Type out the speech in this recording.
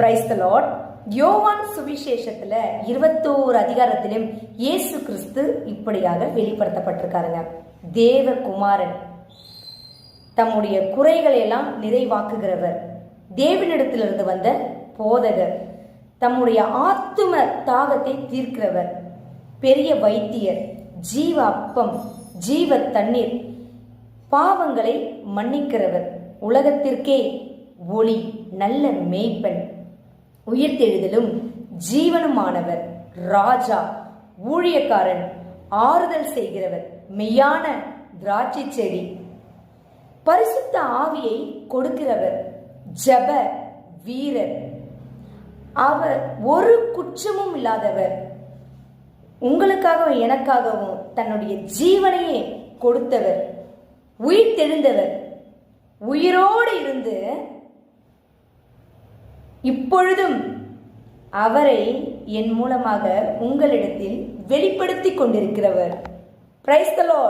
Praise the Lord யோவான் சுவிசேஷத்துல இருபத்தோரு அதிகாரத்திலும் இயேசு கிறிஸ்து இப்படியாக வெளிப்படுத்தப்பட்டிருக்காருங்க. தேவகுமாரன் தம்முடைய குறைகளை எல்லாம் நிறைவாக்குகிறவர். தேவனிடத்திலிருந்து வந்த போதகர். தம்முடைய ஆத்தும தாகத்தை தீர்க்கிறவர். பெரிய வைத்தியர் ஜீவ அப்பம் ஜீவ தண்ணீர் பாவங்களை மன்னிக்கிறவர். உலகத்திற்கே ஒளி நல்ல மேய்ப்பன் உயிர்த்தெழுதலும் ஜீவனுமானவர் ராஜா ஊழியக்காரன் ஆறுதல் செய்கிறவர் மெய்யான திராட்சை செடி. பரிசுத்த ஆவியை கொடுக்கிறவர் ஜப வீரர். அவர் ஒரு குற்றமும் இல்லாதவர். உங்களுக்காகவும் எனக்காகவும் தன்னுடைய ஜீவனையே கொடுத்தவர். உயிர் தெழுந்தவர் உயிரோடு இருந்து இப்பொழுதும் அவரை என் மூலமாக உங்களிடத்தில் வெளிப்படுத்திக் கொண்டிருக்கிறவர். Praise the Lord